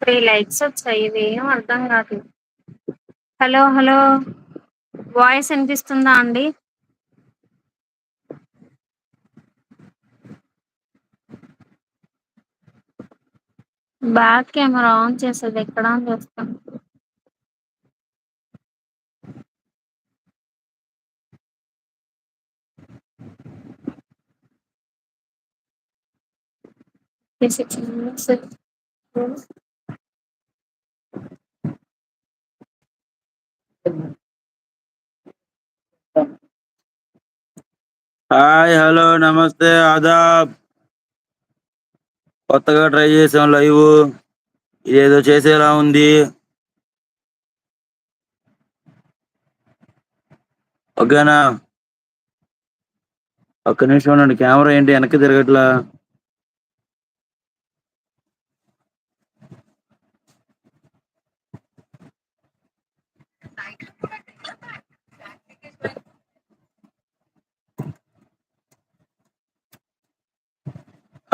Three lights వచ్చాయి ఇది ఏం అర్థం కాదు. Hello hello. వాయిస్ వినిపిస్తుందా అండి? బ్యాక్ కెమెరా ఆన్ చేసేది ఎక్కడ ఆన్ చేస్తాం హాయ్ హలో నమస్తే ఆదాబ్ కొత్తగా ట్రై చేసాం లైవ్. ఏదో చేసేలా ఉంది. ఓకేనా ఒక్క నిమిషం ఉండండి కెమెరా ఏంటి? వెనక్కి తిరగట్లా.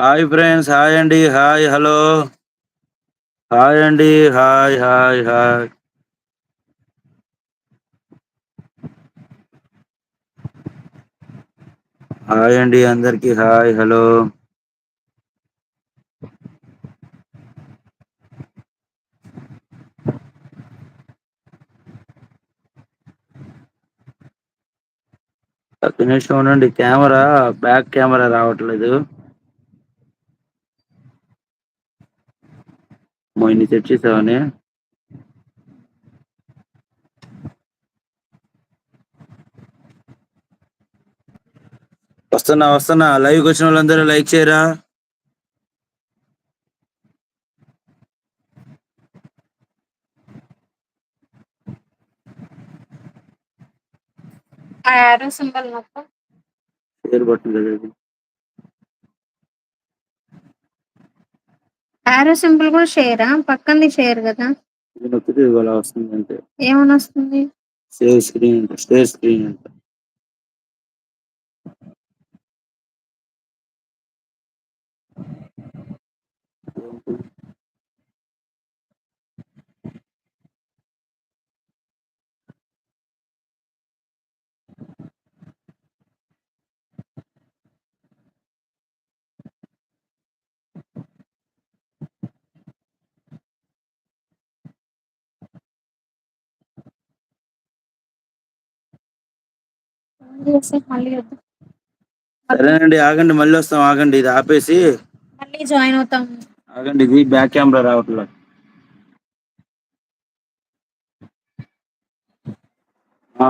హాయ్ ఫ్రెండ్స్ హాయ్ అండి హాయ్ హలో హాయ్ అండి హాయ్ హాయ్ హాయ్ హాయ్ అండి అందరికి హాయ్ హలో ఒక్క నిమిషం ఉండండి కెమెరా బ్యాక్ కెమెరా రావట్లేదు. మొయిన్ని సెట్ చేసావని వస్తున్నా వస్తున్నా లైవ్కి వచ్చిన వాళ్ళందరూ లైక్ చేయరా ఆ యారో సింబల్ మొత్తం షేర్ బటన్ కదా యారో సింబల్ కూడా షేరా పక్కంది షేర్ కదా? వస్తుంది అంటే ఏమని వస్తుంది? సేవ్ స్క్రీన్ అంట స్టే స్క్రీన్ అంట. మళ్ళీ వద్దాం. సరేనండి ఆగండి మళ్ళీ వస్తాం ఆగండి ఇది ఆపేసి. మళ్ళీ జాయిన్ అవుతాం. ఆగండి ఇది బ్యాక్ కెమెరా రావట్లేదు. ఆ,